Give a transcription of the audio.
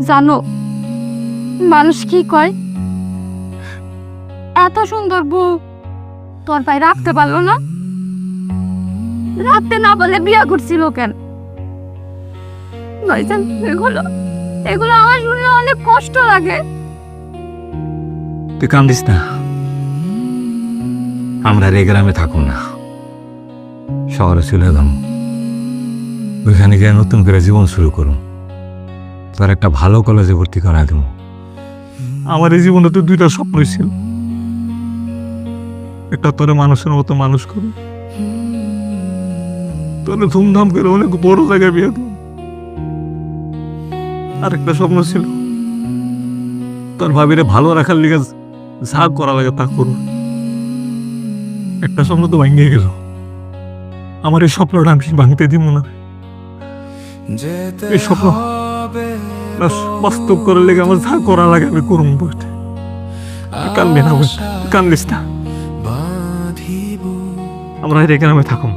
জানো, মানুষ কি কয়? এত সুন্দর বউ, তোর ভাই রাখতে পারল না? রাখতে না বলে বিয়ে করছিল কেন? এগুলো এগুলো আমার শুনলে অনেক কষ্ট লাগে। তুই কান্দিস না। আমরা এই গ্রামে থাকুন না। শহরে চলে গেলাম। ওইখানে গিয়ে নতুন করে জীবন শুরু করুন। তোর একটা ভালো কলেজে ভর্তি করা দেবো। আমার এই জীবনে তো দুইটা স্বপ্নই ছিল। একটা তোরে মানুষের মতো মানুষ করুন তোরে ধুমধাম করে অনেক বড় জায়গায় বিয়ে দেবো। আরেকটা স্বপ্ন ছিল। তোর ভাবিরে ভালো রাখার লিগে যা করা লাগে তা করুন। একটা স্বপ্ন তো ভাঙিয়ে গেল। আমার এই স্বপ্নটা আমি ভাঙতে দিব না। এই স্বপ্ন না, বাস্তব করার লেগে আমার যা করা লাগে আমি করুন কান্দে না কান্দিস না। আমরা এখানে আমি থাকুন